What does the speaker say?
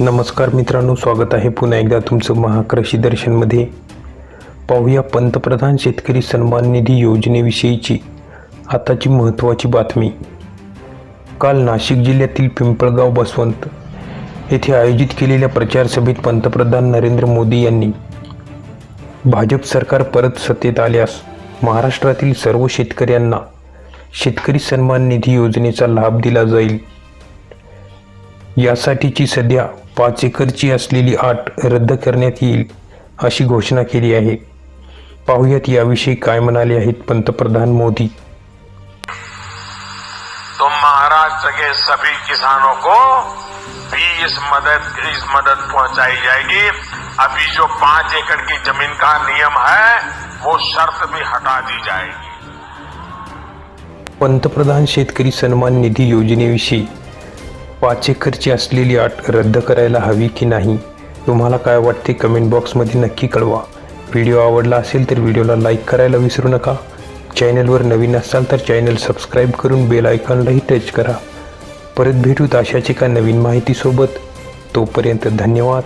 नमस्कार मित्रांनो स्वागत आहे पुन्हा एकदा तुमचं महाकृषी दर्शनमध्ये. पाहूया पंतप्रधान शेतकरी सन्मान निधी योजनेविषयीची आताची महत्त्वाची बातमी. काल नाशिक जिल्ह्यातील पिंपळगाव बसवंत येथे आयोजित केलेल्या प्रचार सभेत पंतप्रधान नरेंद्र मोदी यांनी भाजप सरकार परत सत्तेत आल्यास महाराष्ट्रातील सर्व शेतकऱ्यांना शेतकरी सन्मान निधी योजनेचा लाभ दिला जाईल. यासाठीची सध्या पाच एकरची असलेली आट रद्द करण्यात येईल अशी घोषणा केली आहे. पाहुयात याविषयी काय म्हणाले आहेत पंतप्रधान मोदी. तो महाराष्ट्र के सभी किसानों को भी इस मदद इस मदद पहुंचाई जाएगी। अभी जो पाँच एकड़ की ज़मीन का नियम है वो शर्त भी हटा दी जाएगी। पंतप्रधान शेतकरी सन्मान निधी योजनेविषयी पाच एकरची असलेली अट रद्द करायला हवी की नाही तुम्हाला काय वाटते कमेंट बॉक्समध्ये नक्की कळवा. व्हिडिओ आवडला असेल तर व्हिडिओला लाईक करायला विसरू नका. चॅनलवर नवीन असाल तर चॅनल सबस्क्राईब करून बेल आयकॉनलाही टच करा. परत भेटूत अशाच एका नवीन माहितीसोबत. तोपर्यंत धन्यवाद.